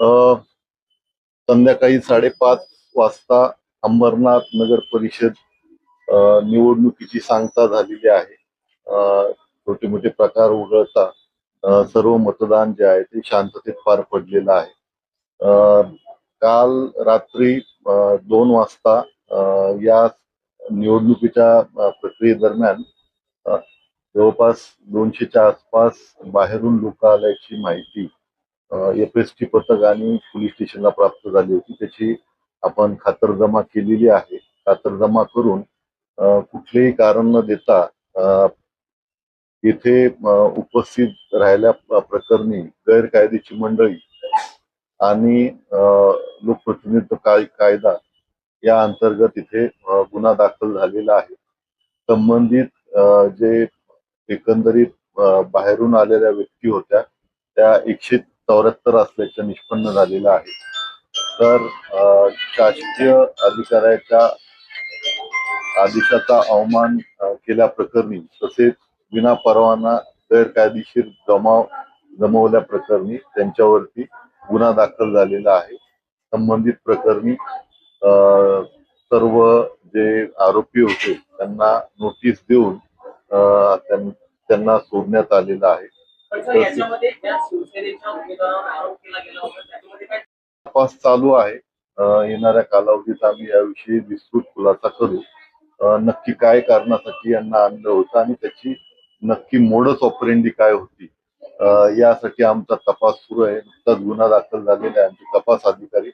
अ, संध्याकाळी साडेपाच वाजता अंबरनाथ नगर परिषद निवडणुकीची सांगता झालेली आहे. छोटे मोठे प्रकार वगळता सर्व मतदान जे आहे ते शांततेत पार पडलेलं आहे. अ, काल रात्री दोन वाजता या निवडणुकीच्या प्रक्रियेदरम्यान जवळपास दोनशेच्या आसपास बाहेरून लोक आल्याची माहिती एफ पथक आणि पोलीस स्टेशनला प्राप्त झाली होती. त्याची आपण खातरजमा केलेली आहे. खातरजमा करून कुठलेही कारण न देता अ, येथे उपस्थित राहिल्या प्रकरणी गैरकायदेची मंडळी आणि लोकप्रतिनिधित्व काय कायदा या अंतर्गत इथे गुन्हा दाखल झालेला आहे. संबंधित जे एकंदरीत बाहेरून आलेल्या व्यक्ती होत्या त्या एकशे चौऱ्याहत्तर असल्याचं निष्पन्न झालेलं आहे. तर अ, शासकीय अधिकाऱ्याच्या आदेशाचा अवमान केल्याप्रकरणी तसेच विना परवाना गैरकायदेशीर जमाव जमवल्या प्रकरणी त्यांच्यावरती गुन्हा दाखल झालेला आहे. संबंधित प्रकरणी अ, सर्व जे आरोपी होते त्यांना नोटीस देऊन त्यां- त्यांना सोडण्यात आलेलं आहे. तपास चालू आहे. येणाऱ्या कालावधीत आम्ही याविषयी विस्तृत खुलासा करू. नक्की काय कारणासाठी यांना आणलं होतं आणि त्याची नक्की मोडस ऑपरेंडी काय होती? यासाठी आमचा तपास सुरू आहे. नुकताच गुन्हा दाखल झालेला आहे. आमचे तपास अधिकारी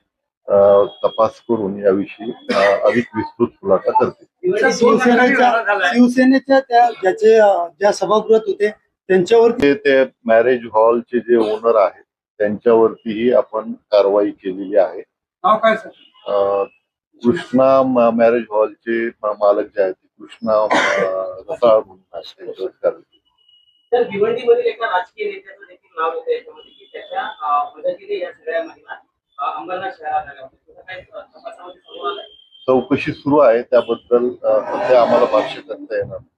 तपास करून याविषयी अधिक विस्तृत खुलासा करतील. शिवसेनेच्या शिवसेनेच्या त्या ज्याचे ज्या सभागृहात होते त्यांच्यावरती ते ते मॅरेज हॉलचे जे ओनर आहेत त्यांच्यावरतीही आपण कारवाई केलेली आहे नाव काय सर अ, कृष्णा मॅरेज हॉलचे मालक जे आहेत ते कृष्णा अ, रसाळ म्हणून आहेत, त्यांच्यावर कारवाई. तर भिवंडीमधील एका राजकीय नेत्याचं देखील नाव येतं याच्यामध्ये की त्याच्या अं, मदतीने या सगळ्या महिला अं, अंबरनाथ शहरात आल्या होत्या तुझं काय अं, तपासामध्ये समोर आलंय चौकशी सुरू आहे त्याबद्दल अ, सध्या आम्हाला भाष्य करता येणार नाही.